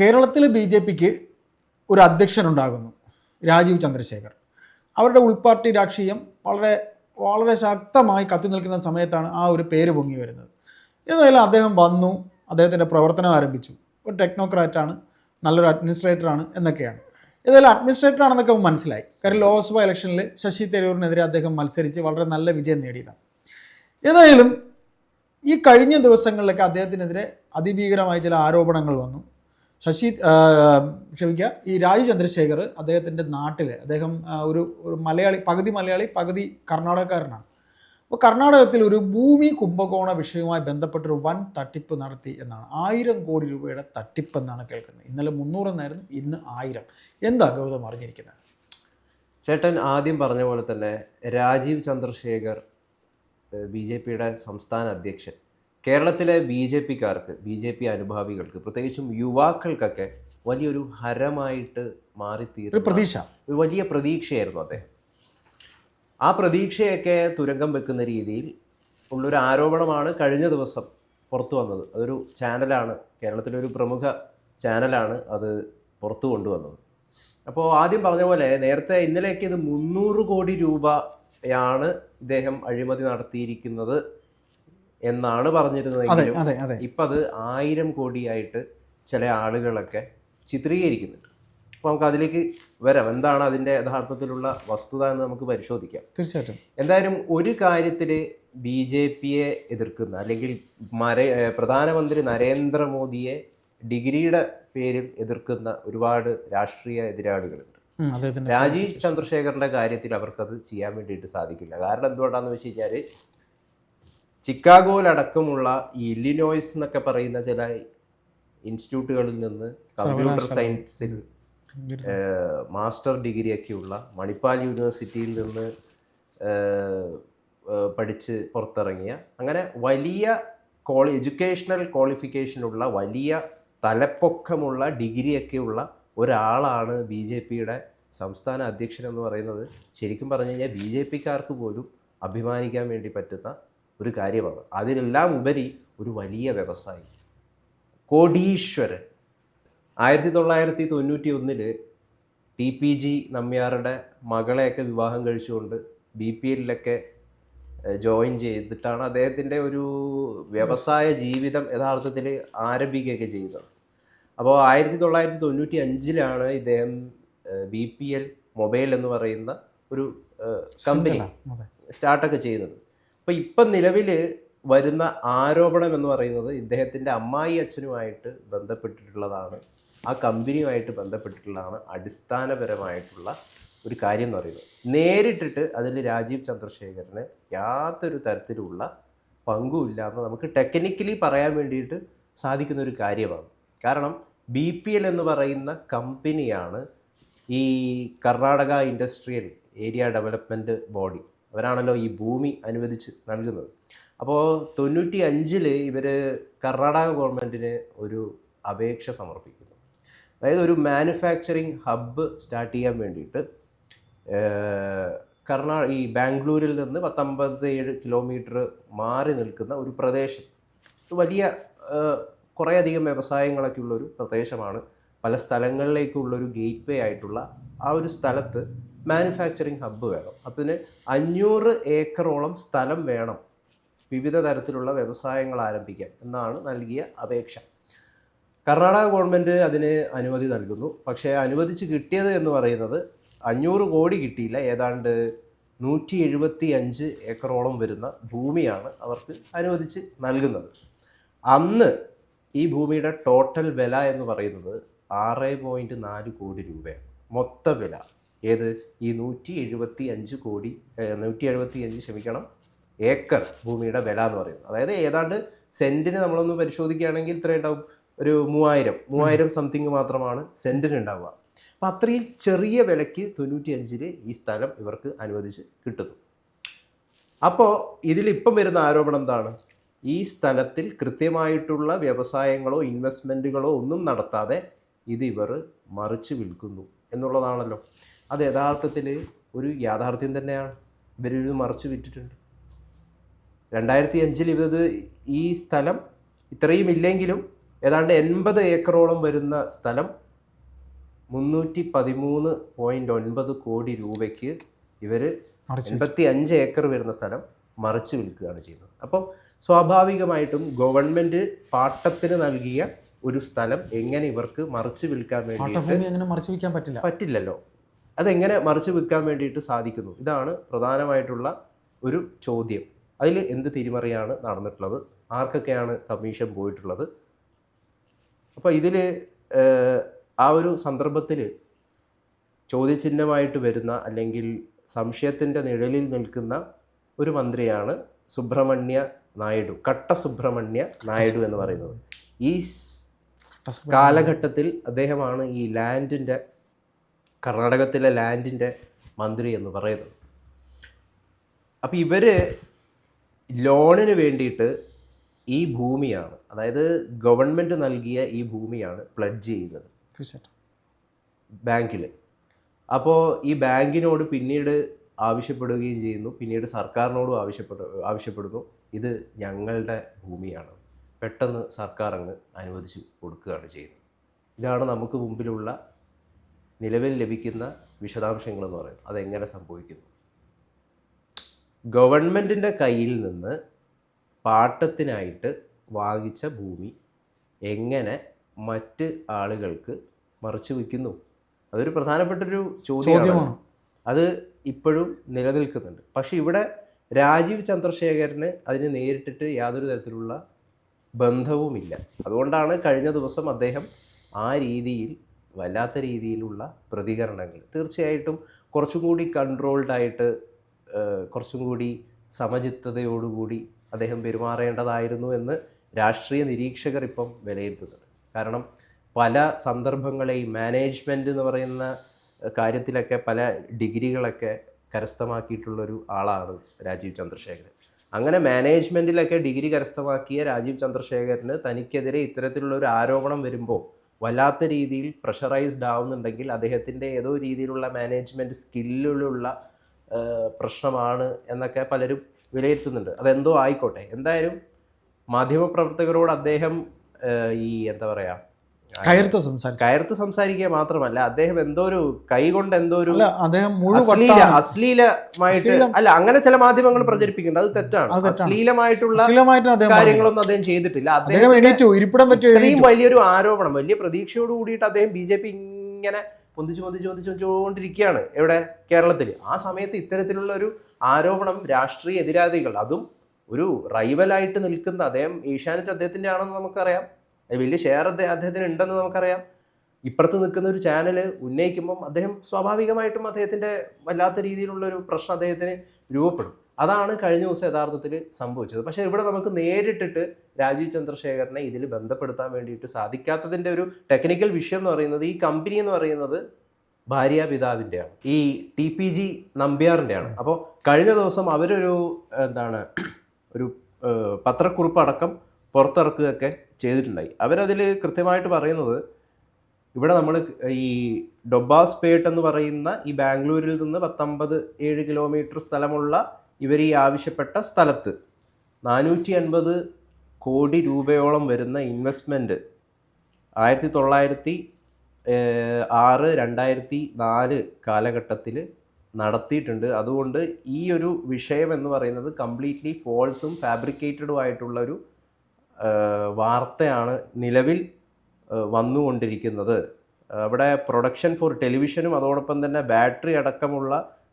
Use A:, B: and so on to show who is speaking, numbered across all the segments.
A: കേരളത്തിൽ B J പിക്ക് ഒരു അധ്യക്ഷനുണ്ടാകുന്നു രാജീവ് ചന്ദ്രശേഖർ. അവരുടെ ഉൾപാർട്ടി രാഷ്ട്രീയം വളരെ വളരെ ശക്തമായി കത്തി നിൽക്കുന്ന സമയത്താണ് ആ ഒരു പേര് പൊങ്ങി വരുന്നത്. ഏതായാലും അദ്ദേഹം വന്നു അദ്ദേഹത്തിന്റെ പ്രവർത്തനം ആരംഭിച്ചു. ഒരു ടെക്നോക്രാറ്റാണ് നല്ലൊരു അഡ്മിനിസ്ട്രേറ്ററാണ് എന്നൊക്കെയാണ്. ഏതായാലും അഡ്മിനിസ്ട്രേറ്റർ ആണെന്നൊക്കെ മനസ്സിലായി. കാര്യം ലോക്സഭ ഇലക്ഷനിൽ ശശി തരൂരിനെതിരെ അദ്ദേഹം മത്സരിച്ച് വളരെ നല്ല വിജയം നേടിയതാണ്. ഏതായാലും ഈ കഴിഞ്ഞ ദിവസങ്ങളിലൊക്കെ അദ്ദേഹത്തിനെതിരെ അതിഭീകരമായ ചില ആരോപണങ്ങൾ വന്നു. ശശി ക്ഷമിക്കുക ഈ രാജു ചന്ദ്രശേഖർ അദ്ദേഹത്തിന്റെ നാട്ടിൽ അദ്ദേഹം ഒരു ഒരു മലയാളി പകുതി മലയാളി പകുതി കർണാടകക്കാരനാണ്. അപ്പോൾ കർണാടകത്തിൽ ഒരു ഭൂമി കുംഭകോണ വിഷയവുമായി ബന്ധപ്പെട്ടൊരു വൻ തട്ടിപ്പ് നടത്തി എന്നാണ്. ആയിരം കോടി രൂപയുടെ തട്ടിപ്പ് എന്നാണ് കേൾക്കുന്നത്. ഇന്നലെ മുന്നൂറെന്നായിരുന്നു ഇന്ന് ആയിരം. എന്താ ഗൗതം അറിഞ്ഞിരിക്കുന്നത്?
B: ചേട്ടൻ ആദ്യം പറഞ്ഞ പോലെ തന്നെ രാജീവ് ചന്ദ്രശേഖർ ബി ജെ പിയുടെ സംസ്ഥാന അധ്യക്ഷൻ. കേരളത്തിലെ ബി ജെ പിക്കാർക്ക് ബി ജെ പി അനുഭാവികൾക്ക് പ്രത്യേകിച്ചും യുവാക്കൾക്കൊക്കെ വലിയൊരു ഹരമായിട്ട്
A: ഒരു പ്രതീക്ഷ.
B: ഒരു വലിയ പ്രതീക്ഷയായിരുന്നു അദ്ദേഹം. ആ പ്രതീക്ഷയൊക്കെ തുരങ്കം വെക്കുന്ന രീതിയിൽ ഉള്ളൊരു ആരോപണമാണ് കഴിഞ്ഞ ദിവസം പുറത്തു വന്നത്. അതൊരു ചാനലാണ് കേരളത്തിലെ ഒരു പ്രമുഖ ചാനലാണ് അത് പുറത്തു കൊണ്ടുവന്നത്. അപ്പോൾ ആദ്യം പറഞ്ഞ പോലെ നേരത്തെ ഇന്നലെയൊക്കെ ഇത് മുന്നൂറ് കോടി രൂപയാണ് ഇദ്ദേഹം അഴിമതി നടത്തിയിരിക്കുന്നത് എന്നാണ്
A: പറഞ്ഞിരുന്നത്
B: ഇപ്പം അത് ആയിരം കോടിയായിട്ട് ചില ആളുകളൊക്കെ ചിത്രീകരിക്കുന്നുണ്ട്. അപ്പോൾ നമുക്ക് അതിലേക്ക് വരാം. എന്താണ് അതിന്റെ യഥാർത്ഥത്തിലുള്ള വസ്തുത എന്ന് നമുക്ക് പരിശോധിക്കാം.
A: തീർച്ചയായിട്ടും.
B: എന്തായാലും ഒരു കാര്യത്തിൽ ബി ജെ പിയെ എതിർക്കുന്ന അല്ലെങ്കിൽ മര പ്രധാനമന്ത്രി നരേന്ദ്രമോദിയെ ഡിഗ്രിയുടെ പേരിൽ എതിർക്കുന്ന ഒരുപാട് രാഷ്ട്രീയ എതിരാളികളുണ്ട്. രാജീവ് ചന്ദ്രശേഖറിന്റെ കാര്യത്തിൽ അവർക്കത് ചെയ്യാൻ വേണ്ടിയിട്ട് സാധിക്കില്ല. കാരണം എന്തുകൊണ്ടാന്ന് വെച്ച് കഴിഞ്ഞാൽ ചിക്കാഗോയിലടക്കമുള്ള ഈ ഇല്ലിനോയ്സ് എന്നൊക്കെ പറയുന്ന ചില ഇൻസ്റ്റിറ്റ്യൂട്ടുകളിൽ നിന്ന് കമ്പ്യൂട്ടർ സയൻസിൽ മാസ്റ്റർ ഡിഗ്രിയൊക്കെയുള്ള മണിപ്പാൽ യൂണിവേഴ്സിറ്റിയിൽ നിന്ന് പഠിച്ച് പുറത്തിറങ്ങിയ അങ്ങനെ വലിയ ക്വാളി എഡ്യൂക്കേഷണൽ ക്വാളിഫിക്കേഷനുള്ള വലിയ തലപ്പൊക്കമുള്ള ഡിഗ്രിയൊക്കെയുള്ള ഒരാളാണ് ബി ജെ പിയുടെ സംസ്ഥാന അധ്യക്ഷൻ എന്ന് പറയുന്നത്. ശരിക്കും പറഞ്ഞു കഴിഞ്ഞാൽ ബി ജെ പിക്കാർക്ക് പോലും അഭിമാനിക്കാൻ വേണ്ടി പറ്റുന്ന ഒരു കാര്യമാണ്. അതിനെല്ലാം ഉപരി ഒരു വലിയ വ്യവസായി. കോടീശ്വരൻ. ആയിരത്തി തൊള്ളായിരത്തി തൊണ്ണൂറ്റി ഒന്നിൽ ടി പി ജി നമ്പ്യാരുടെ മകളെയൊക്കെ വിവാഹം കഴിച്ചുകൊണ്ട് ബി പി എല്ലിലൊക്കെ ജോയിൻ ചെയ്തിട്ടാണ് അദ്ദേഹത്തിന്റെ ഒരു വ്യവസായ ജീവിതം യഥാർത്ഥത്തിൽ ആരംഭിക്കുകയൊക്കെ ചെയ്തത്. അപ്പോൾ ആയിരത്തി തൊള്ളായിരത്തി തൊണ്ണൂറ്റി അഞ്ചിലാണ് ഇദ്ദേഹം ബി പി എൽ മൊബൈൽ എന്ന് പറയുന്ന ഒരു കമ്പനി സ്റ്റാർട്ടൊക്കെ ചെയ്യുന്നത് അപ്പോൾ ഇപ്പം നിലവിൽ വരുന്ന ആരോപണം എന്ന് പറയുന്നത് ഇദ്ദേഹത്തിന്റെ അമ്മായി അച്ഛനുമായിട്ട് ബന്ധപ്പെട്ടിട്ടുള്ളതാണ്. ആ കമ്പനിയുമായിട്ട് ബന്ധപ്പെട്ടിട്ടുള്ളതാണ് അടിസ്ഥാനപരമായിട്ടുള്ള ഒരു കാര്യം എന്ന് പറയുന്നത്. നേരിട്ടിട്ട് അതിൽ രാജീവ് ചന്ദ്രശേഖരന് യാതൊരു തരത്തിലുള്ള പങ്കുമില്ല എന്ന് നമുക്ക് ടെക്നിക്കലി പറയാൻ വേണ്ടിയിട്ട് സാധിക്കുന്ന ഒരു കാര്യമാണ്. കാരണം ബി പി എൽ എന്ന് പറയുന്ന കമ്പനിയാണ് ഈ Karnataka industrial area development body. അവരാണല്ലോ ഈ ഭൂമി അനുവദിച്ച് നൽകുന്നത്. അപ്പോൾ തൊണ്ണൂറ്റി അഞ്ചിൽ ഇവർ കർണാടക ഗവൺമെന്റിന് ഒരു അപേക്ഷ സമർപ്പിക്കുന്നു. അതായത് ഒരു മാനുഫാക്ചറിങ് ഹബ്ബ് സ്റ്റാർട്ട് ചെയ്യാൻ വേണ്ടിയിട്ട് കർണാ ഈ ബാംഗ്ലൂരിൽ നിന്ന് പത്തൊമ്പത് ഏഴ് കിലോമീറ്റർ മാറി നിൽക്കുന്ന ഒരു പ്രദേശം. വലിയ കുറേയധികം വ്യവസായങ്ങളൊക്കെ ഉള്ളൊരു പ്രദേശമാണ്. പല സ്ഥലങ്ങളിലേക്കുള്ളൊരു ഗേറ്റ് വേ ആയിട്ടുള്ള ആ ഒരു സ്ഥലത്ത് മാനുഫാക്ചറിങ് ഹബ്ബ് വേണം. അതിന് അഞ്ഞൂറ് ഏക്കറോളം സ്ഥലം വേണം വിവിധ തരത്തിലുള്ള വ്യവസായങ്ങൾ ആരംഭിക്കാൻ എന്നാണ് നൽകിയ അപേക്ഷ. കർണാടക ഗവൺമെന്റ് അതിന് അനുമതി നൽകുന്നു. പക്ഷേ അനുവദിച്ച് കിട്ടിയത് എന്ന് പറയുന്നത് അഞ്ഞൂറ് കോടി കിട്ടിയില്ല. ഏതാണ്ട് നൂറ്റി എഴുപത്തി അഞ്ച് ഏക്കറോളം വരുന്ന ഭൂമിയാണ് അവർക്ക് അനുവദിച്ച് നൽകുന്നത്. അന്ന് ഈ ഭൂമിയുടെ ടോട്ടൽ വില എന്ന് പറയുന്നത് ആറ് പോയിന്റ് നാല് കോടി രൂപയാണ്. മൊത്ത വില. ഏത്? ഈ നൂറ്റി എഴുപത്തി അഞ്ച് കോടി നൂറ്റി എഴുപത്തി അഞ്ച് ക്ഷമിക്കണം ഏക്കർ ഭൂമിയുടെ വില എന്ന് പറയുന്നത്. അതായത് ഏതാണ്ട് സെന്റിന് നമ്മളൊന്ന് പരിശോധിക്കുകയാണെങ്കിൽ ഇത്ര ഉണ്ടാവും. ഒരു മൂവായിരം മൂവായിരം സംതിങ് മാത്രമാണ് സെന്റിന് ഉണ്ടാവുക. അപ്പോൾ അത്രയും ചെറിയ വിലയ്ക്ക് തൊണ്ണൂറ്റി അഞ്ചിൽ ഈ സ്ഥലം ഇവർക്ക് അനുവദിച്ച് കിട്ടുന്നു. അപ്പോൾ ഇതിലിപ്പം വരുന്ന ആരോപണം എന്താണ്? ഈ സ്ഥലത്തിൽ കൃത്യമായിട്ടുള്ള വ്യവസായങ്ങളോ ഇൻവെസ്റ്റ്മെന്റുകളോ ഒന്നും നടത്താതെ ഇത് ഇവർ മറിച്ച് വിൽക്കുന്നു എന്നുള്ളതാണല്ലോ. അത് യഥാർത്ഥത്തിൽ ഒരു യാഥാർത്ഥ്യം തന്നെയാണ്. ഇവരൊരു മറിച്ച് വിറ്റിട്ടുണ്ട്. രണ്ടായിരത്തി അഞ്ചിൽ ഇവത് ഈ സ്ഥലം ഇത്രയും ഇല്ലെങ്കിലും ഏതാണ്ട് എൺപത് ഏക്കറോളം വരുന്ന സ്ഥലം മുന്നൂറ്റി പതിമൂന്ന് പോയിന്റ് ഒൻപത് കോടി രൂപയ്ക്ക് ഇവർ എൺപത്തി അഞ്ച് ഏക്കർ വരുന്ന സ്ഥലം മറിച്ച് വിൽക്കുകയാണ് ചെയ്യുന്നത്. അപ്പോൾ സ്വാഭാവികമായിട്ടും ഗവൺമെന്റ് പാട്ടത്തിന് നൽകിയ ഒരു സ്ഥലം എങ്ങനെ ഇവർക്ക് മറിച്ച് വിൽക്കാൻ
A: വേണ്ടി അങ്ങനെ മറിച്ച് വിൽക്കാൻ പറ്റില്ല.
B: പറ്റില്ലല്ലോ. അതെങ്ങനെ മറിച്ച് വിൽക്കാൻ വേണ്ടിയിട്ട് സാധിക്കുന്നു? ഇതാണ് പ്രധാനമായിട്ടുള്ള ഒരു ചോദ്യം. അതിൽ എന്ത് തിരിമറിയാണ് നടന്നിട്ടുള്ളത്? ആർക്കൊക്കെയാണ് കമ്മീഷൻ പോയിട്ടുള്ളത്? അപ്പോൾ ഇതിൽ ആ ഒരു സന്ദർഭത്തിൽ ചോദ്യചിഹ്നമായിട്ട് വരുന്ന അല്ലെങ്കിൽ സംശയത്തിന്റെ നിഴലിൽ നിൽക്കുന്ന ഒരു മന്ത്രിയാണ് സുബ്രഹ്മണ്യ നായിഡു കട്ട സുബ്രഹ്മണ്യ നായിഡു എന്ന് പറയുന്നത്. ഈ കാലഘട്ടത്തിൽ അദ്ദേഹമാണ് ഈ ലാൻഡിന്റെ കർണാടകത്തിലെ ലാൻഡിന്റെ മന്ത്രി എന്ന് പറയുന്നത്. അപ്പോൾ ഇവർ ലോണിന് വേണ്ടിയിട്ട് ഈ ഭൂമിയാണ് അതായത് ഗവൺമെന്റ് നൽകിയ ഈ ഭൂമിയാണ് പ്ലഡ്ജ് ചെയ്യുന്നത്.
A: തീർച്ചയായിട്ടും.
B: ബാങ്കിൽ. അപ്പോൾ ഈ ബാങ്കിനോട് പിന്നീട് ആവശ്യപ്പെടുകയും ചെയ്യുന്നു പിന്നീട് സർക്കാരിനോടും ആവശ്യപ്പെടു ആവശ്യപ്പെടുന്നു ഇത് ഞങ്ങളുടെ ഭൂമിയാണ്. പെട്ടെന്ന് സർക്കാർ അങ്ങ് അനുവദിച്ച് കൊടുക്കുകയാണ് ചെയ്യുന്നത്. ഇതാണ് നമുക്ക് മുമ്പിലുള്ള നിലവിൽ ലഭിക്കുന്ന വിശദാംശങ്ങൾ എന്ന് പറയുന്നത് അതെങ്ങനെ സംഭവിക്കുന്നു? ഗവൺമെന്റിന്റെ കയ്യിൽ നിന്ന് പാട്ടത്തിനായിട്ട് വാങ്ങിച്ച ഭൂമി എങ്ങനെ മറ്റ് ആളുകൾക്ക് മറിച്ച് വയ്ക്കുന്നു അതൊരു പ്രധാനപ്പെട്ടൊരു ചോദ്യമാണ്. അത് ഇപ്പോഴും നിലനിൽക്കുന്നുണ്ട്. പക്ഷേ ഇവിടെ രാജീവ് ചന്ദ്രശേഖരന് അതിന് നേരിട്ടിട്ട് യാതൊരു തരത്തിലുള്ള ബന്ധവുമില്ല. അതുകൊണ്ടാണ് കഴിഞ്ഞ ദിവസം അദ്ദേഹം ആ രീതിയിൽ വല്ലാത്ത രീതിയിലുള്ള പ്രതികരണങ്ങൾ. തീർച്ചയായിട്ടും കുറച്ചും കൂടി കൺട്രോൾഡ് ആയിട്ട് ഏഹ്, കുറച്ചും കൂടി സമചിത്തതയോടുകൂടി അദ്ദേഹം പെരുമാറേണ്ടതായിരുന്നു എന്ന് രാഷ്ട്രീയ നിരീക്ഷകർ ഇപ്പം വിലയിരുത്തുന്നുണ്ട്. കാരണം പല സന്ദർഭങ്ങളെയും മാനേജ്മെന്റ് എന്ന് പറയുന്ന കാര്യത്തിലൊക്കെ പല ഡിഗ്രികളൊക്കെ കരസ്ഥമാക്കിയിട്ടുള്ളൊരു ആളാണ് രാജീവ് ചന്ദ്രശേഖരൻ. അങ്ങനെ മാനേജ്മെന്റിലൊക്കെ ഡിഗ്രി കരസ്ഥമാക്കിയ രാജീവ് ചന്ദ്രശേഖരന് തനിക്കെതിരെ ഇത്തരത്തിലുള്ള ഒരു ആരോപണം വരുമ്പോൾ വല്ലാത്ത രീതിയിൽ പ്രഷറൈസ്ഡ് ആവുന്നുണ്ടെങ്കിൽ അദ്ദേഹത്തിന്റെ ഏതോ രീതിയിലുള്ള മാനേജ്മെന്റ് സ്കില്ലിലുള്ള പ്രശ്നമാണ് എന്നൊക്കെ പലരും വിലയിരുത്തുന്നുണ്ട്. അതെന്തോ ആയിക്കോട്ടെ. എന്തായാലും മാധ്യമപ്രവർത്തകരോട് അദ്ദേഹം ഈ എന്താ പറയുക
A: കയർത്ത് സംസാരിച്ചു.
B: കയർത്ത് സംസാരിക്കുക മാത്രമല്ല അദ്ദേഹം എന്തോ ഒരു കൈകൊണ്ട് എന്തോ ഒരു
A: അദ്ദേഹം
B: അശ്ലീല അശ്ലീലമായിട്ട്
A: അശ്ലീലം.
B: അല്ല അങ്ങനെ ചില മാധ്യമങ്ങൾ പ്രചരിപ്പിക്കുന്നുണ്ട്. അത് തെറ്റാണ്. അശ്ലീലമായിട്ടുള്ള കാര്യങ്ങളൊന്നും അദ്ദേഹം ചെയ്തിട്ടില്ല.
A: അദ്ദേഹം
B: ഇത്രയും വലിയൊരു ആരോപണം വലിയ പ്രതീക്ഷയോട് കൂടിയിട്ട് അദ്ദേഹം ബി ജെ പി ഇങ്ങനെ പൊന്തിച്ച് പൊന്തിച്ച് പൊന്തിച്ച് പൊന്തിച്ചുകൊണ്ടിരിക്കുകയാണ് എവിടെ കേരളത്തിൽ. ആ സമയത്ത് ഇത്തരത്തിലുള്ള ഒരു ആരോപണം രാഷ്ട്രീയ എതിരാളികൾ അതും ഒരു റൈവലായിട്ട് നിൽക്കുന്ന അദ്ദേഹം ഏഷ്യാനെറ്റ് അദ്ദേഹത്തിന്റെ ആണെന്ന് നമുക്കറിയാം. വലിയ ഷെയർ അദ്ദേഹം അദ്ദേഹത്തിന് ഉണ്ടെന്ന് നമുക്കറിയാം. ഇപ്പുറത്ത് നിൽക്കുന്ന ഒരു ചാനൽ ഉന്നയിക്കുമ്പം അദ്ദേഹം സ്വാഭാവികമായിട്ടും അദ്ദേഹത്തിന്റെ വല്ലാത്ത രീതിയിലുള്ള ഒരു പ്രശ്നം അദ്ദേഹത്തിന് രൂപപ്പെടും. അതാണ് കഴിഞ്ഞ ദിവസം യഥാർത്ഥത്തിൽ സംഭവിച്ചത്. പക്ഷേ ഇവിടെ നമുക്ക് നേരിട്ടിട്ട് രാജീവ് ചന്ദ്രശേഖരനെ ഇതിൽ ബന്ധപ്പെടുത്താൻ വേണ്ടിയിട്ട് സാധിക്കാത്തതിന്റെ ഒരു ടെക്നിക്കൽ വിഷയം എന്ന് പറയുന്നത് ഈ കമ്പനി എന്ന് പറയുന്നത് ഭാര്യ പിതാവിന്റെയാണ് ഈ ടി പി ജി നമ്പ്യാറിന്റെയാണ് അപ്പോൾ കഴിഞ്ഞ ദിവസം അവരൊരു എന്താണ് ഒരു പത്രക്കുറിപ്പ് അടക്കം പുറത്തിറക്കുകയൊക്കെ ചെയ്തിട്ടുണ്ടായി. അവരതിൽ കൃത്യമായിട്ട് പറയുന്നത് ഇവിടെ നമ്മൾ ഈ ഡൊബാസ് പേട്ട് എന്ന് പറയുന്ന ഈ ബാംഗ്ലൂരിൽ നിന്ന് പത്തൊമ്പത് ഏഴ് കിലോമീറ്റർ സ്ഥലമുള്ള ഇവർ ഈ ആവശ്യപ്പെട്ട സ്ഥലത്ത് നാനൂറ്റി അൻപത് കോടി രൂപയോളം വരുന്ന ഇൻവെസ്റ്റ്മെന്റ് ആയിരത്തി തൊള്ളായിരത്തി ആറ് രണ്ടായിരത്തി നാല് കാലഘട്ടത്തിൽ നടത്തിയിട്ടുണ്ട്. അതുകൊണ്ട് ഈ ഒരു വിഷയം എന്ന് പറയുന്നത് കംപ്ലീറ്റ്ലി ഫോൾസും ഫാബ്രിക്കേറ്റഡും ആയിട്ടുള്ള ഒരു വാർത്തയാണ് നിലവിൽ വന്നുകൊണ്ടിരിക്കുന്നത്. അവിടെ പ്രൊഡക്ഷൻ ഫോർ ടെലിവിഷനും അതോടൊപ്പം തന്നെ ബാറ്ററി അടക്കമുള്ള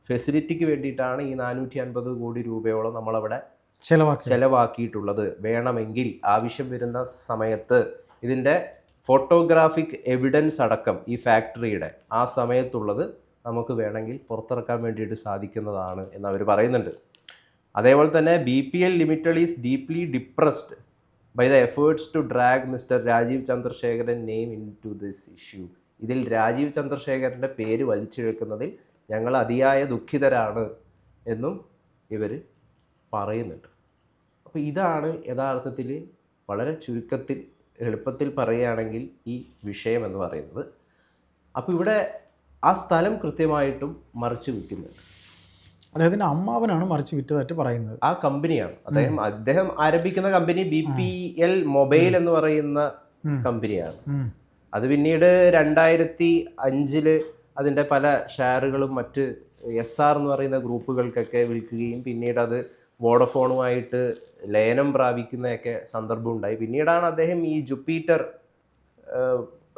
B: ഫെസിലിറ്റിക്ക് വേണ്ടിയിട്ടാണ് ഈ നാനൂറ്റി അൻപത് കോടി രൂപയോളം നമ്മളവിടെ
A: ചെലവാക്കി.
B: ചെലവാക്കിയിട്ടുള്ളത്. വേണമെങ്കിൽ ആവശ്യം വരുന്ന സമയത്ത് ഇതിന്റെ ഫോട്ടോഗ്രാഫിക് എവിഡൻസ് അടക്കം ഈ ഫാക്ടറിയുടെ ആ സമയത്തുള്ളത് നമുക്ക് വേണമെങ്കിൽ പുറത്തിറക്കാൻ വേണ്ടിയിട്ട് സാധിക്കുന്നതാണ് എന്ന് അവർ പറയുന്നുണ്ട്. അതേപോലെ തന്നെ B P L limited is deeply depressed by the efforts to drag mister Rajeev Chandrasekharan name in to this issue ഇതിൽ രാജീവ് ചന്ദ്രശേഖരന്റെ പേര് വലിച്ചെഴുക്കുന്നതിൽ ഞങ്ങൾ അതിയായ ദുഃഖിതരാണ് എന്നും ഇവർ പറയുന്നുണ്ട്. അപ്പോൾ ഇതാണ് യഥാർത്ഥത്തിൽ വളരെ ചുരുക്കത്തിൽ എളുപ്പത്തിൽ പറയുകയാണെങ്കിൽ ഈ വിഷയം എന്ന് പറയുന്നത്. അപ്പോൾ ഇവിടെ ആ സ്ഥലം കൃത്യമായിട്ടും മറിച്ച് വിൽക്കുന്നുണ്ട്
A: അദ്ദേഹത്തിന്റെ അമ്മാവനാണ് മറിച്ച് വിറ്റതായിട്ട് പറയുന്നത്.
B: ആ കമ്പനിയാണ്. അദ്ദേഹം അദ്ദേഹം ആരംഭിക്കുന്ന company B P L mobile എന്ന് പറയുന്ന കമ്പനിയാണ്. അത് പിന്നീട് രണ്ടായിരത്തി അഞ്ചിൽ അതിന്റെ പല ഷെയറുകളും മറ്റ് എസ് ആർ എന്ന് പറയുന്ന ഗ്രൂപ്പുകൾക്കൊക്കെ വിൽക്കുകയും പിന്നീട് അത് വോഡഫോണുമായിട്ട് ലയനം പ്രാപിക്കുന്നതൊക്കെ സന്ദർഭം ഉണ്ടായി. പിന്നീടാണ് അദ്ദേഹം ഈ ജുപ്പീറ്റർ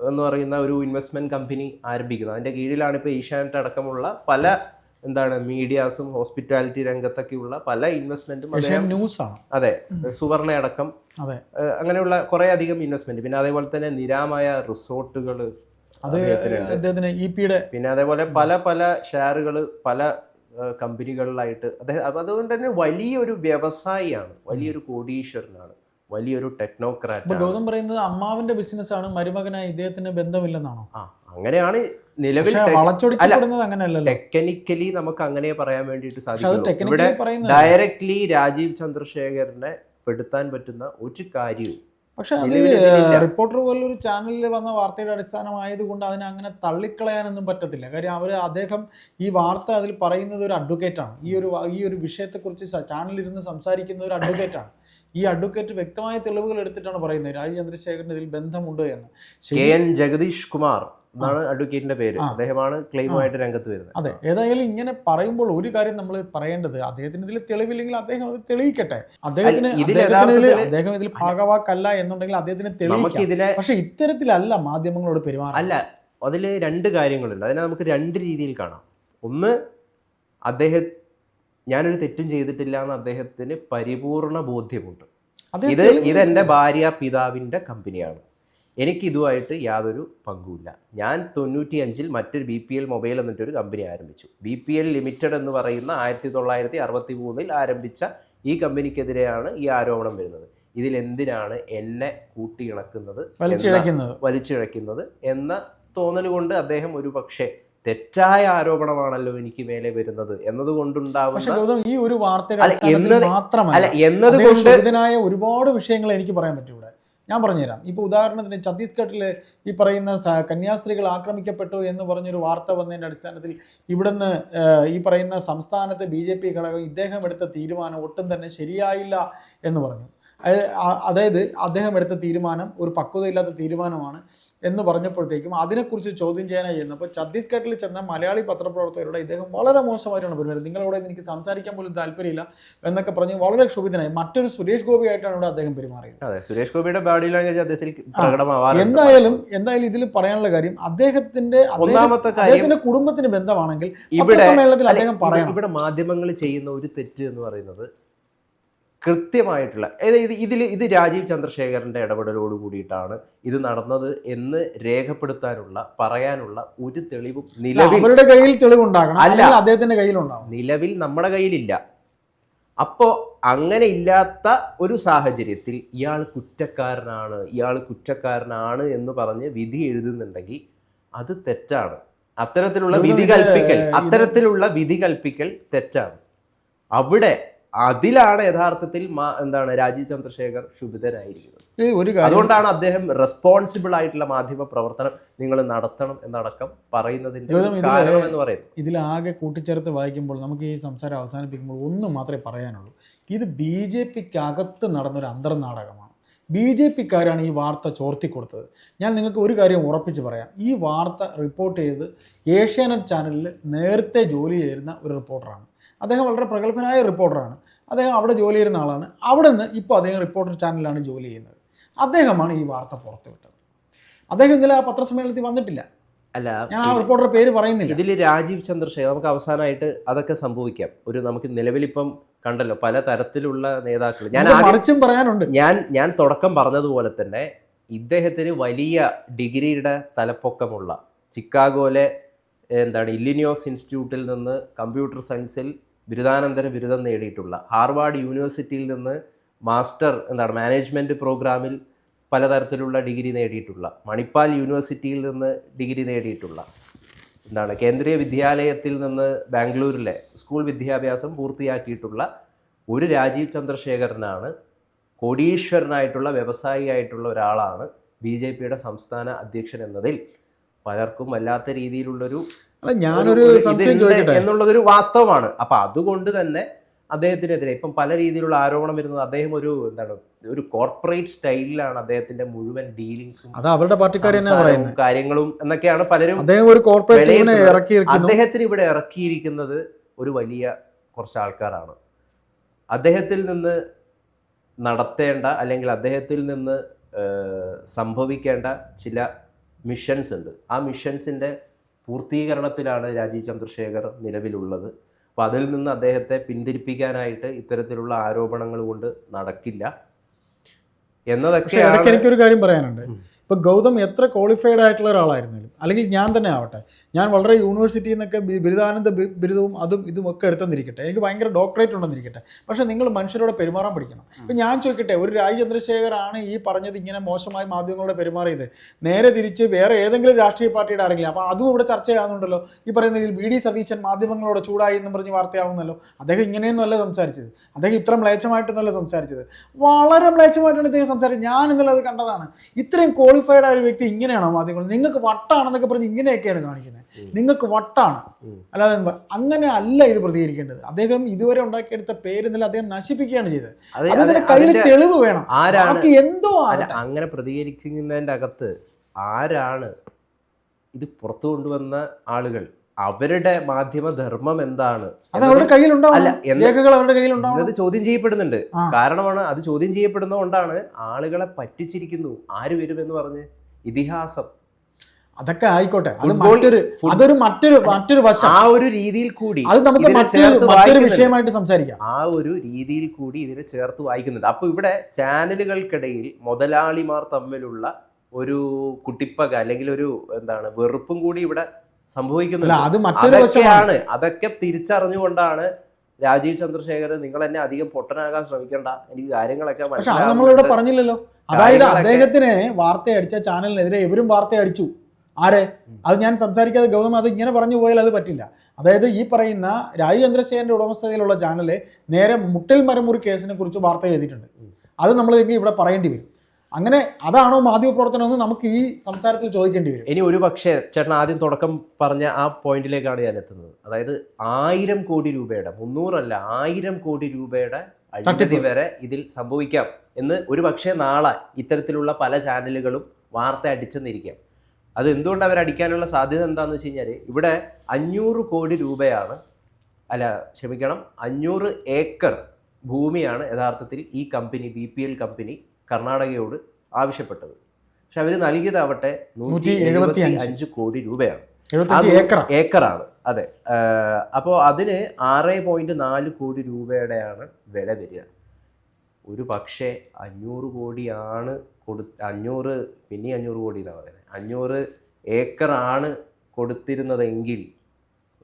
B: എന്ന് പറയുന്ന ഒരു ഇൻവെസ്റ്റ്മെന്റ് കമ്പനി ആരംഭിക്കുന്നത്. അതിന്റെ കീഴിലാണ് ഇപ്പോൾ ഏഷ്യാനെറ്റ് അടക്കമുള്ള പല എന്താണ് മീഡിയാസും ഹോസ്പിറ്റാലിറ്റി രംഗത്തൊക്കെയുള്ള പല ഇൻവെസ്റ്റ്മെന്റും
A: ഏഷ്യൻ
B: അദ്ദേഹം
A: ന്യൂസ്
B: അതെ സുവർണ അടക്കം
A: അതെ.
B: ഏഹ് അങ്ങനെയുള്ള കുറേ അധികം ഇൻവെസ്റ്റ്മെന്റ് പിന്നെ അതേപോലെ തന്നെ നിരാമായ റിസോർട്ടുകൾ
A: അത് അദ്ദേഹത്തിന് ഇ പിയുടെ
B: പിന്നെ അതേപോലെ പല പല ഷെയറുകൾ പല കമ്പനികളിലായിട്ട് അദ്ദേഹം അതുകൊണ്ട് തന്നെ വലിയൊരു വ്യവസായിയാണ് വലിയൊരു കോടീശ്വരനാണ് വലിയൊരു ടെക്നോക്രാറ്റ്
A: ഗൗതം പറയുന്നത് അമ്മാവിന്റെ ബിസിനസ് ആണ് മരുമകനായി ഇദ്ദേഹത്തിന് ബന്ധമില്ലെന്നാണോ?
B: ആ അങ്ങനെയാണ് നിലവിൽ ടെക്നിക്കലി നമുക്ക് അങ്ങനെ പറയാൻ വേണ്ടിയിട്ട് സാധിക്കും ഇവിടെ ഡയറക്ട്ലി രാജീവ് ചന്ദ്രശേഖരനെ പെടുത്താൻ പറ്റുന്ന ഒരു കാര്യവും
A: പക്ഷെ അത് റിപ്പോർട്ടർ പോലൊരു ചാനലിൽ വന്ന വാർത്തയുടെ അടിസ്ഥാനമായതുകൊണ്ട് അതിനെ അങ്ങനെ തള്ളിക്കളയാനൊന്നും പറ്റത്തില്ല. കാര്യം അവർ അദ്ദേഹം ഈ വാർത്ത അതിൽ പറയുന്നത് ഒരു അഡ്വക്കേറ്റാണ് ഈ ഒരു ഈ ഒരു വിഷയത്തെക്കുറിച്ച് ചാനലിരുന്ന് സംസാരിക്കുന്ന ഒരു അഡ്വക്കേറ്റാണ് ഈ അഡ്വക്കേറ്റ് വ്യക്തമായ തെളിവുകൾ എടുത്തിട്ടാണ് പറയുന്നത്. രാജീവ് ചന്ദ്രശേഖരന് ഇതിൽ ബന്ധമുണ്ട് എന്ന്.
B: കെ എൻ ജഗദീഷ് കുമാർ എന്നാണ് അഡ്വക്കേറ്റിന്റെ പേര്. അദ്ദേഹമാണ് ക്ലെയിമുമായിട്ട് രംഗത്ത് വരുന്നത്.
A: അതെ. ഏതായാലും ഇങ്ങനെ പറയുമ്പോൾ ഒരു കാര്യം നമ്മൾ പറയേണ്ടത് അദ്ദേഹത്തിന് ഇതിൽ തെളിവില്ലെങ്കിൽ അദ്ദേഹം അത് തെളിയിക്കട്ടെ. അദ്ദേഹത്തിന് അദ്ദേഹം ഇതിൽ ഭാഗവാക്കല്ല എന്നുണ്ടെങ്കിൽ അദ്ദേഹത്തിന് തെളിയിക്കാം. പക്ഷെ ഇത്തരത്തിലല്ല മാധ്യമങ്ങളോട് പെരുമാറുന്നത്
B: അല്ല അതിൽ രണ്ട് കാര്യങ്ങളുണ്ട്. അതിനെ നമുക്ക് രണ്ട് രീതിയിൽ കാണാം. ഒന്ന് അദ്ദേഹം ഞാനൊരു തെറ്റും ചെയ്തിട്ടില്ല എന്ന് അദ്ദേഹത്തിന് പരിപൂർണ ബോധ്യമുണ്ട്. ഇത് ഇതെന്റെ ഭാര്യ പിതാവിന്റെ കമ്പനിയാണ് എനിക്ക് ഇതുമായിട്ട് യാതൊരു പങ്കുമില്ല. ഞാൻ തൊണ്ണൂറ്റി അഞ്ചിൽ മറ്റൊരു ബി പി എൽ മൊബൈൽ എന്നിട്ടൊരു കമ്പനി ആരംഭിച്ചു. ബി പി എൽ ലിമിറ്റഡ് എന്ന് പറയുന്ന ആയിരത്തി തൊള്ളായിരത്തി അറുപത്തി മൂന്നിൽ ആരംഭിച്ച ഈ കമ്പനിക്കെതിരെയാണ് ഈ ആരോപണം വരുന്നത്. ഇതിൽ എന്തിനാണ് എന്നെ കൂട്ടിയിണക്കുന്നത്
A: വലിച്ചിഴക്കുന്നത്
B: എന്ന തോന്നലുകൊണ്ട് അദ്ദേഹം ഒരു പക്ഷേ തെറ്റായ ആരോപണമാണല്ലോ എനിക്ക് മേലെ വരുന്നത്
A: പക്ഷെ
B: എന്നതുകൊണ്ടുണ്ടാവുന്ന
A: ഈ ഒരു വാർത്തയുടെ മാത്രമല്ല
B: അല്ല എന്നത്
A: അദ്ദേഹം
B: കൊണ്ട്
A: ക്ഷുഭിതനായ ഒരുപാട് വിഷയങ്ങൾ എനിക്ക് പറയാൻ പറ്റും ഇവിടെ. ഞാൻ പറഞ്ഞുതരാം. ഇപ്പൊ ഉദാഹരണത്തിന് ഛത്തീസ്ഗഡിൽ ഈ പറയുന്ന കന്യാസ്ത്രീകൾ ആക്രമിക്കപ്പെട്ടു എന്ന് പറഞ്ഞൊരു വാർത്ത വന്നതിന്റെ അടിസ്ഥാനത്തിൽ ഇവിടുന്ന് ഈ പറയുന്ന സംസ്ഥാനത്തെ ബി ജെ പി ഘടകം ഇദ്ദേഹം എടുത്ത തീരുമാനം ഒട്ടും തന്നെ ശരിയായില്ല എന്ന് പറഞ്ഞു. അതായത് അദ്ദേഹം എടുത്ത തീരുമാനം ഒരു പക്വതയില്ലാത്ത തീരുമാനമാണ്. എന്ന് പറഞ്ഞപ്പോഴത്തേക്കും അതിനെക്കുറിച്ച് ചോദ്യം ചെയ്യാനായി ചെന്നപ്പോൾ ഛത്തീസ്ഗഡിൽ ചെന്ന മലയാളി പത്രപ്രവർത്തകരോട് ഇദ്ദേഹം വളരെ മോശമായിട്ടാണ് പെരുമാറിയത് നിങ്ങളോട് എനിക്ക് സംസാരിക്കാൻ പോലും താല്പര്യമില്ല എന്നൊക്കെ പറഞ്ഞ് വളരെ ക്ഷുഭിതനായി. മറ്റൊരു സുരേഷ് ഗോപി ആയിട്ടാണ് ഇവിടെ അദ്ദേഹം പെരുമാറിയത്.
B: അതെ സുരേഷ് ഗോപിയുടെ ബോഡി ലാംഗ്വേജ് അദ്ദേഹത്തിൽ
A: എന്തായാലും എന്തായാലും ഇതിൽ പറയാനുള്ള കാര്യം അദ്ദേഹത്തിന്റെ
B: ഒന്നാമത്തെ
A: അദ്ദേഹത്തിന്റെ കുടുംബത്തിന് ബന്ധമാണെങ്കിൽ
B: ഇവിടെ സമ്മേളനത്തിൽ
A: അദ്ദേഹം പറയണം.
B: ഇവിടെ മാധ്യമങ്ങൾ ചെയ്യുന്ന ഒരു തെറ്റ് എന്ന് പറയുന്നത് കൃത്യമായിട്ടുള്ള അതായത് ഇതിൽ ഇത് രാജീവ് ചന്ദ്രശേഖരന്റെ ഇടപെടലോട് കൂടിയിട്ടാണ് ഇത് നടന്നത് എന്ന് രേഖപ്പെടുത്താനുള്ള പറയാനുള്ള ഒരു തെളിവും നിലവിൽ
A: അവരുടെ കയ്യിൽ തെളിവുണ്ടാകണം.
B: അല്ല.
A: അദ്ദേഹത്തിന്റെ കയ്യിലുണ്ടാവും.
B: നിലവിൽ നമ്മുടെ കയ്യിലില്ല. അപ്പോൾ അങ്ങനെ ഇല്ലാത്ത ഒരു സാഹചര്യത്തിൽ ഇയാൾ കുറ്റക്കാരനാണ് ഇയാൾ കുറ്റക്കാരനാണ് എന്ന് പറഞ്ഞ് വിധി എഴുതുന്നുണ്ടെങ്കിൽ അത് തെറ്റാണ്. അത്തരത്തിലുള്ള വിധി കൽപ്പിക്കൽ അത്തരത്തിലുള്ള വിധി കൽപ്പിക്കൽ തെറ്റാണ്. അവിടെ അതിലാണ് യഥാർത്ഥത്തിൽ എന്താണ് രാജീവ് ചന്ദ്രശേഖർ ക്ഷുഭിതനായിരിക്കുന്നത്
A: ഒരു
B: അതുകൊണ്ടാണ് അദ്ദേഹം റെസ്പോൺസിബിൾ ആയിട്ടുള്ള മാധ്യമ പ്രവർത്തനം നിങ്ങൾ നടത്തണം എന്നടക്കം പറയുന്നതിന്റെ കാരണം എന്ന് പറയുന്നത്.
A: ഇതിലാകെ കൂട്ടിച്ചേർത്ത് വായിക്കുമ്പോൾ നമുക്ക് ഈ സംസാരം അവസാനിപ്പിക്കുമ്പോൾ ഒന്നും മാത്രമേ പറയാനുള്ളൂ. ഇത് ബി ജെ പിക്കകത്ത് നടന്നൊരു അന്തർനാടകമാണ്. ബി ജെ പിക്കാരാണ് ഈ വാർത്ത ചോർത്തി കൊടുത്തത് ഞാൻ നിങ്ങൾക്ക് ഒരു കാര്യം ഉറപ്പിച്ച് പറയാം. ഈ വാർത്ത റിപ്പോർട്ട് ചെയ്ത് ഏഷ്യാനെറ്റ് ചാനലിൽ നേരത്തെ ജോലി ചെയ്യുന്ന ഒരു റിപ്പോർട്ടറാണ് അദ്ദേഹം വളരെ പ്രഗത്ഭനായ റിപ്പോർട്ടറാണ് അദ്ദേഹം അവിടെ ജോലി ചെയ്യുന്ന ആളാണ്. അവിടെ നിന്ന് ഇപ്പോൾ അദ്ദേഹം റിപ്പോർട്ടർ ചാനലിലാണ് ജോലി ചെയ്യുന്നത്. അദ്ദേഹമാണ് ഈ വാർത്ത പുറത്തുവിട്ടത് അദ്ദേഹം ഇന്നലെ ആ പത്രസമ്മേളനത്തിൽ വന്നിട്ടില്ല.
B: അല്ല
A: ഞാൻ ആ റിപ്പോർട്ടർ പേര് പറയുന്നില്ല.
B: ഇതിൽ രാജീവ് ചന്ദ്രശേഖർ നമുക്ക് അവസാനമായിട്ട് അതൊക്കെ സംഭവിക്കാം. ഒരു നമുക്ക് നിലവിലിപ്പം കണ്ടല്ലോ പല തരത്തിലുള്ള നേതാക്കൾ ഞാൻ
A: മറിച്ചും പറയാനുണ്ട്.
B: ഞാൻ ഞാൻ തുടക്കം പറഞ്ഞതുപോലെ തന്നെ ഇദ്ദേഹത്തിന് വലിയ ഡിഗ്രിയുടെ തലപ്പൊക്കമുള്ള ചിക്കാഗോയിലെ എന്താണ് ഇല്ലിനിയോസ് ഇൻസ്റ്റിറ്റ്യൂട്ടിൽ നിന്ന് കമ്പ്യൂട്ടർ സയൻസിൽ ബിരുദാനന്തര ബിരുദം നേടിയിട്ടുള്ള ഹാർവാർഡ് യൂണിവേഴ്സിറ്റിയിൽ നിന്ന് മാസ്റ്റർ എന്താണ് മാനേജ്മെന്റ് പ്രോഗ്രാമിൽ പലതരത്തിലുള്ള ഡിഗ്രി നേടിയിട്ടുള്ള മണിപ്പാൽ യൂണിവേഴ്സിറ്റിയിൽ നിന്ന് ഡിഗ്രി നേടിയിട്ടുള്ള എന്താണ് കേന്ദ്രീയ വിദ്യാലയത്തിൽ നിന്ന് ബാംഗ്ലൂരിലെ സ്കൂൾ വിദ്യാഭ്യാസം പൂർത്തിയാക്കിയിട്ടുള്ള ഒരു രാജീവ് ചന്ദ്രശേഖരനാണ് കോടീശ്വരനായിട്ടുള്ള വ്യവസായിയായിട്ടുള്ള ഒരാളാണ് ബി ജെ പിയുടെ സംസ്ഥാന അധ്യക്ഷൻ എന്നതിൽ പലർക്കും വല്ലാത്ത രീതിയിലുള്ളൊരു
A: അല്ല ഞാനൊരു
B: എന്നുള്ളതൊരു വാസ്തവമാണ്. അപ്പൊ അതുകൊണ്ട് തന്നെ അദ്ദേഹത്തിനെതിരെ ഇപ്പം പല രീതിയിലുള്ള ആരോപണം വരുന്നത് അദ്ദേഹം ഒരു എന്താണ് ഒരു കോർപ്പറേറ്റ് സ്റ്റൈലിലാണ് അദ്ദേഹത്തിന്റെ മുഴുവൻ ഡീലിങ്സും
A: അത് അവരുടെ പാർട്ടിക്കാർ
B: കാര്യങ്ങളും എന്നൊക്കെയാണ് പലരും
A: അദ്ദേഹം ഒരു കോർപ്പറേറ്റ്
B: അദ്ദേഹത്തിന് ഇവിടെ ഇറക്കിയിരിക്കുന്നത് ഒരു വലിയ കുറച്ച് ആൾക്കാരാണ്. അദ്ദേഹത്തിൽ നിന്ന് നടത്തേണ്ട അല്ലെങ്കിൽ അദ്ദേഹത്തിൽ നിന്ന് സംഭവിക്കേണ്ട ചില മിഷൻസ് ഉണ്ട്. ആ മിഷൻസിന്റെ പൂർത്തീകരണത്തിലാണ് രാജീവ് ചന്ദ്രശേഖർ നിലവിലുള്ളത്. അപ്പോൾ അതിൽ നിന്ന് അദ്ദേഹത്തെ പിന്തിരിപ്പിക്കാനായിട്ട് ഇത്തരത്തിലുള്ള ആരോപണങ്ങൾ കൊണ്ട് നടക്കില്ല. എന്നതൊക്കെ
A: എനിക്കൊരു കാര്യം പറയാനുണ്ട്. ഇപ്പൊ ഗൗതം എത്ര ക്വാളിഫൈഡ് ആയിട്ടുള്ള ഒരാളായിരുന്നാലും അല്ലെങ്കിൽ ഞാൻ തന്നെ ആവട്ടെ ഞാൻ വളരെ യൂണിവേഴ്സിറ്റിയിൽ നിന്നൊക്കെ ബിരുദാനന്ദ ബിരുദവും അതും ഇതും ഒക്കെ എടുത്തെന്നിരിക്കട്ടെ എനിക്ക് ഭയങ്കര ഡോക്ടറേറ്റ് ഉണ്ടെന്നിരിക്കട്ടെ. പക്ഷേ നിങ്ങൾ മനുഷ്യരോട് പെരുമാറാൻ പഠിക്കണം. ഇപ്പം ഞാൻ ചോദിക്കട്ടെ ഒരു രാജ് ചന്ദ്രശേഖരാണ് ഈ പറഞ്ഞത് ഇങ്ങനെ മോശമായി മാധ്യമങ്ങളോട് പെരുമാറിയത്. നേരെ തിരിച്ച് വേറെ ഏതെങ്കിലും രാഷ്ട്രീയ പാർട്ടിയുടെ ആരെങ്കിലും അപ്പോൾ അതും ഇവിടെ ചർച്ച ചെയ്യാവുന്നുണ്ടല്ലോ. ഈ പറയുന്ന ബി ഡി സതീശൻ മാധ്യമങ്ങളോട് ചൂടായി എന്ന് പറഞ്ഞ് വാർത്തയാവുന്നല്ലോ. അദ്ദേഹം ഇങ്ങനെയൊന്നുമല്ല സംസാരിച്ചത്. അദ്ദേഹം ഇത്ര മ്ലേച്ഛമായിട്ടൊന്നുമല്ല സംസാരിച്ചത്. വളരെ മ്ലേച്ഛമായിട്ടാണ് ഇദ്ദേഹം സംസാരിച്ചത്. ഞാൻ ഇന്നലെ അത് കണ്ടതാണ്. ഇത്രയും ക്വാളിഫൈഡ് ആയ ഒരു വ്യക്തി ഇങ്ങനെയാണോ മാധ്യമങ്ങൾ നിങ്ങൾക്ക് വട്ടാണെന്നൊക്കെ പറഞ്ഞ് ഇങ്ങനെയൊക്കെയാണ് കാണിക്കുന്നത്. നിങ്ങൾക്ക് വട്ടാണ്. അല്ലാതെ അങ്ങനെ അല്ല ഇത് പ്രതികരിക്കേണ്ടത്. അദ്ദേഹം ഇതുവരെ ഉണ്ടാക്കിയെടുത്ത പേര് നില അദ്ദേഹം നശിപ്പിക്കുകയാണ് ചെയ്തത്. അതിന്റെ കയ്യിൽ തെളിവ് വേണം.
B: ആരാണ്?
A: എന്തോ
B: അങ്ങനെ പ്രതികരിക്കുന്നതിന്റെ അകത്ത് ആരാണ് ഇത് പുറത്തു കൊണ്ടുവന്ന ആളുകൾ? അവരുടെ മാധ്യമധർമ്മം എന്താണ് അല്ല എന്നത് ചോദ്യം ചെയ്യപ്പെടുന്നുണ്ട്. കാരണമാണ് അത് ചോദ്യം ചെയ്യപ്പെടുന്നത് കൊണ്ടാണ് ആളുകളെ പറ്റിച്ചിരിക്കുന്നു. ആര് വരുമെന്ന് പറഞ്ഞ് ഇതിഹാസം.
A: അതൊക്കെ ആയിക്കോട്ടെ. അത് മറ്റൊരു അതൊരു മറ്റൊരു മറ്റൊരു വശം.
B: ആ ഒരു രീതിയിൽ കൂടി
A: അത് നമുക്ക് മറ്റൊരു. വിഷയമായിട്ട് സംസാരിക്കാം.
B: ആ ഒരു രീതിയിൽ കൂടി ഇതിനെ ചേർത്ത് വായിക്കുന്നുണ്ട്. അപ്പൊ ഇവിടെ ചാനലുകൾക്കിടയിൽ മുതലാളിമാർ തമ്മിലുള്ള ഒരു കുട്ടിപ്പക അല്ലെങ്കിൽ ഒരു എന്താണ് വെറുപ്പും കൂടി ഇവിടെ
A: അല്ല അത് മറ്റൊരു വശമാണ്
B: അതൊക്കെ തിരിച്ചറിഞ്ഞുകൊണ്ടാണ് രാജീവ് ചന്ദ്രശേഖരൻ നിങ്ങൾ എന്നെ അധികം പൊട്ടനാകാൻ ശ്രമിക്കണ്ട. എനിക്ക് കാര്യങ്ങളൊക്കെ
A: നമ്മളിവിടെ പറഞ്ഞില്ലല്ലോ. അതായത് അദ്ദേഹത്തിന് വാർത്ത അടിച്ച ചാനലിനെതിരെ ഇവരും വാർത്ത അടിച്ചു ആരെ അത് ഞാൻ സംസാരിക്കാതെ ഗൗതം അത് ഇങ്ങനെ പറഞ്ഞു പോയാൽ അത് പറ്റില്ല. അതായത് ഈ പറയുന്ന രാജീവ് ചന്ദ്രശേഖരന്റെ ഉടമസ്ഥതയിലുള്ള ചാനൽ നേരെ മുട്ടിൽ മരമുറി കേസിനെ കുറിച്ച് വാർത്ത
B: എഴുതിയിട്ടുണ്ട്.
A: അത് നമ്മൾ ഇവിടെ പറയേണ്ടി വരും. അങ്ങനെ അതാണോ മാധ്യമ പ്രവർത്തനം എന്ന് നമുക്ക് ഈ സംസാരത്തിൽ ചോദിക്കേണ്ടി വരും.
B: ഇനി ഒരു പക്ഷേ ചേട്ടൻ ആദ്യം തുടക്കം പറഞ്ഞ ആ പോയിന്റിലേക്കാണ് ഞാൻ എത്തുന്നത്. അതായത് ആയിരം കോടി രൂപയുടെ മുന്നൂറല്ല ആയിരം കോടി രൂപയുടെ അഴിമതി വരെ ഇതിൽ സംഭവിക്കാം എന്ന് ഒരു പക്ഷേ നാളെ ഇത്തരത്തിലുള്ള പല ചാനലുകളും വാർത്ത അടിച്ചെന്നിരിക്കാം. അത് എന്തുകൊണ്ട് അവർ അടിക്കാനുള്ള സാധ്യത എന്താണെന്ന് വെച്ച് കഴിഞ്ഞാൽ ഇവിടെ അഞ്ഞൂറ് കോടി രൂപയാണ് അല്ല ക്ഷമിക്കണം അഞ്ഞൂറ് ഏക്കർ ഭൂമിയാണ് യഥാർത്ഥത്തിൽ ഈ company B P L company കർണാടകയോട് ആവശ്യപ്പെട്ടത്. പക്ഷെ അവർ നൽകിയതാവട്ടെ നൂറ്റി എഴുപത്തി അഞ്ച് കോടി രൂപയാണ്. ഏക്കറാണ്. അതെ. അപ്പോൾ അതിന് ആറ് പോയിന്റ് നാല് കോടി രൂപയുടെയാണ് വില വരിക. ഒരു പക്ഷേ അഞ്ഞൂറ് കോടിയാണ് കൊടു അഞ്ഞൂറ് പിന്നെ അഞ്ഞൂറ് കോടി എന്നാണ് പറയുന്നത് അഞ്ഞൂറ് ഏക്കറാണ് കൊടുത്തിരുന്നതെങ്കിൽ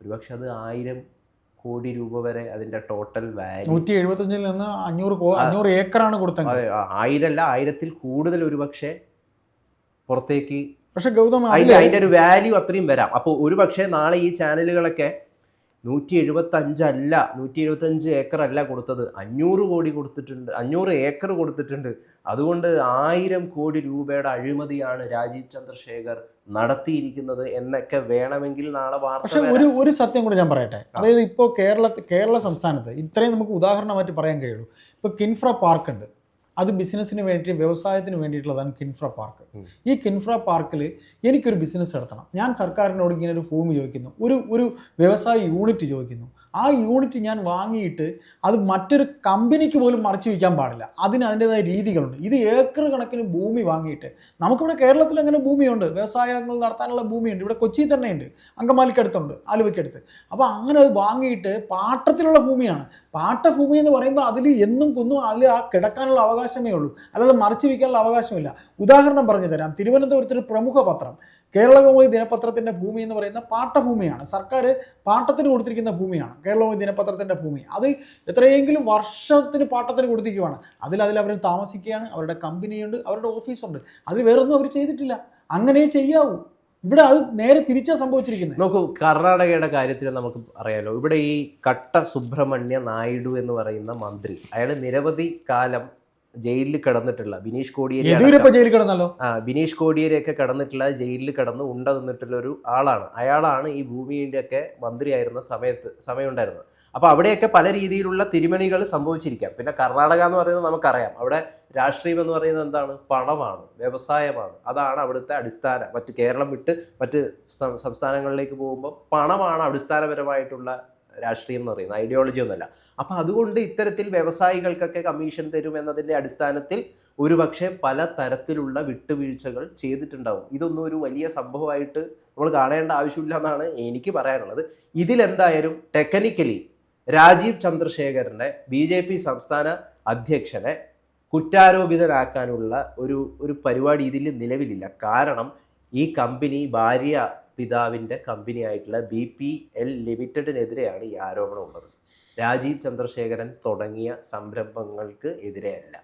B: ഒരുപക്ഷെ അത് ആയിരം കോടി രൂപ വരെ അതിന്റെ ടോട്ടൽ വാല്യൂ
A: നൂറ്റി എഴുപത്തഞ്ചിൽ നിന്ന് അഞ്ഞൂറ് അഞ്ഞൂറ് ഏക്കറാണ് കൊടുത്തത്.
B: അതെ ആയിരല്ല ആയിരത്തിൽ കൂടുതൽ ഒരുപക്ഷെ പുറത്തേക്ക്
A: പക്ഷെ ഗൗതമ
B: അതിന്റെ ഒരു വാല്യൂ അത്രയും വരാം. അപ്പോൾ ഒരു പക്ഷേ നാളെ ഈ ചാനലുകളൊക്കെ നൂറ്റി എഴുപത്തി അഞ്ചല്ല നൂറ്റി എഴുപത്തി അഞ്ച് ഏക്കർ അല്ല കൊടുത്തത്. അഞ്ഞൂറ് കോടി കൊടുത്തിട്ടുണ്ട് അഞ്ഞൂറ് ഏക്കർ കൊടുത്തിട്ടുണ്ട്. അതുകൊണ്ട് ആയിരം കോടി രൂപയുടെ അഴിമതിയാണ് രാജീവ് ചന്ദ്രശേഖർ നടത്തിയിരിക്കുന്നത് എന്നൊക്കെ വേണമെങ്കിൽ നാളെ വാർത്ത
A: പക്ഷേ ഒരു ഒരു സത്യം കൂടി ഞാൻ പറയട്ടെ. അതായത് ഇപ്പോൾ കേരളത്തിൽ കേരള സംസ്ഥാനത്ത് ഇത്രയും നമുക്ക് ഉദാഹരണമായിട്ട് പറയാൻ കഴിയുള്ളൂ. ഇപ്പോൾ കിൻഫ്ര പാർക്ക് ഉണ്ട് അത് ബിസിനസ്സിന് വേണ്ടി വ്യവസായത്തിന് വേണ്ടിയിട്ടുള്ളതാണ് കിൻഫ്ര പാർക്ക്. ഈ കിൻഫ്ര പാർക്കിൽ എനിക്കൊരു ബിസിനസ് നടത്തണം ഞാൻ സർക്കാരിനോട് ഇങ്ങനെ ഒരു ഭൂമി ചോദിക്കുന്നു. ഒരു ഒരു വ്യവസായ യൂണിറ്റ് ചോദിക്കുന്നു. ആ യൂണിറ്റ് ഞാൻ വാങ്ങിയിട്ട് അത് മറ്റൊരു കമ്പനിക്ക് പോലും മറച്ചു വയ്ക്കാൻ പാടില്ല. അതിന് അതിന്റെതായ രീതികളുണ്ട്. ഇത് ഏക്കർ കണക്കിന് ഭൂമി വാങ്ങിയിട്ട്. നമുക്കിവിടെ കേരളത്തിൽ അങ്ങനെ ഭൂമിയുണ്ട്. വ്യവസായങ്ങൾ നടത്താനുള്ള ഭൂമിയുണ്ട്. ഇവിടെ കൊച്ചി തന്നെയുണ്ട്. അങ്കമാലിക്കടുത്തുണ്ട് ആലുവയ്ക്കടുത്ത് അപ്പോൾ അങ്ങനെ അത് വാങ്ങിയിട്ട് പാട്ടത്തിലുള്ള ഭൂമിയാണ്. പാട്ട ഭൂമി എന്ന് പറയുമ്പോൾ അതിൽ എന്നും കുന്നും അതിൽ ആ കിടക്കാനുള്ള അവകാശമേ ഉള്ളൂ. അല്ലാതെ മറച്ചു വയ്ക്കാനുള്ള അവകാശമില്ല. ഉദാഹരണം പറഞ്ഞു തരാം. തിരുവനന്തപുരത്തൊരു പ്രമുഖ പത്രം. കേരളകൗമുദി ദിനപത്രത്തിന്റെ ഭൂമി എന്ന് പറയുന്ന പാട്ടഭൂമിയാണ്. സർക്കാർ പാട്ടത്തിന് കൊടുത്തിരിക്കുന്ന ഭൂമിയാണ്. കേരളകൗമുദി ദിനപത്രത്തിന്റെ ഭൂമി. അത് എത്രയെങ്കിലും വർഷത്തിന് പാട്ടത്തിന് കൊടുത്തിരിക്കുകയാണ് അതിൽ അതിൽ അവർ താമസിക്കുകയാണ്. അവരുടെ കമ്പനിയുണ്ട്. അവരുടെ ഓഫീസുണ്ട്. അതിൽ വേറൊന്നും അവർ ചെയ്തിട്ടില്ല. അങ്ങനെ ചെയ്യാവൂ. ഇവിടെ അത് നേരെ തിരിച്ചാ സംഭവിച്ചിരിക്കുന്നത്.
B: നോക്കൂ കർണാടകയുടെ കാര്യത്തിൽ നമുക്ക് അറിയാലോ. ഇവിടെ ഈ കട്ട സുബ്രഹ്മണ്യ നായിഡു എന്ന് പറയുന്ന മന്ത്രി അയാൾ നിരവധി കാലം ജയിലിൽ കിടന്നിട്ടുള്ള ബിനീഷ് കോടിയേരി
A: ജയിലിൽ കിടന്നല്ലോ
B: ആ ബിനീഷ് കോടിയേരിയൊക്കെ കിടന്നിട്ടുള്ള ജയിലിൽ കിടന്ന് ഉണ്ട നിന്നിട്ടുള്ള ഒരു ആളാണ്. അയാളാണ് ഈ ഭൂമിയുടെ ഒക്കെ മന്ത്രിയായിരുന്ന സമയത്ത് സമയമുണ്ടായിരുന്നത്. അപ്പോൾ അവിടെയൊക്കെ പല രീതിയിലുള്ള തിരുമണികൾ സംഭവിച്ചിരിക്കാം. പിന്നെ കർണാടക എന്ന് പറയുന്നത് നമുക്കറിയാം. അവിടെ രാഷ്ട്രീയം എന്ന് പറയുന്നത് എന്താണ്? പണമാണ് വ്യവസായമാണ്. അതാണ് അവിടുത്തെ അടിസ്ഥാനം. മറ്റ് കേരളം വിട്ട് മറ്റ് സംസ്ഥാനങ്ങളിലേക്ക് പോകുമ്പോൾ പണമാണ് അടിസ്ഥാനപരമായിട്ടുള്ള രാഷ്ട്രീയം എന്ന് പറയുന്നത് ഐഡിയോളജി ഒന്നുമല്ല. അപ്പം അതുകൊണ്ട് ഇത്തരത്തിൽ വ്യവസായികൾക്കൊക്കെ കമ്മീഷൻ തരും എന്നതിന്റെ അടിസ്ഥാനത്തിൽ ഒരുപക്ഷെ പല തരത്തിലുള്ള വിട്ടുവീഴ്ചകൾ ചെയ്തിട്ടുണ്ടാവും. ഇതൊന്നും ഒരു വലിയ സംഭവമായിട്ട് നമ്മൾ കാണേണ്ട ആവശ്യമില്ല എന്നാണ് എനിക്ക് പറയാനുള്ളത്. ഇതിലെന്തായാലും ടെക്നിക്കലി രാജീവ് ചന്ദ്രശേഖരനെ ബി ജെ പി സംസ്ഥാന അധ്യക്ഷനെ കുറ്റാരോപിതനാക്കാനുള്ള ഒരു ഒരു പരിപാടി ഇതിൽ നിലവിലില്ല. കാരണം ഈ കമ്പനി ഭാര്യ പിതാവിന്റെ കമ്പനി ആയിട്ടുള്ള ബി പി എൽ ലിമിറ്റഡിനെതിരെയാണ് ഈ ആരോപണം ഉള്ളത് രാജീവ് ചന്ദ്രശേഖരൻ തുടങ്ങിയ സംരംഭങ്ങൾക്ക് എതിരെയല്ല.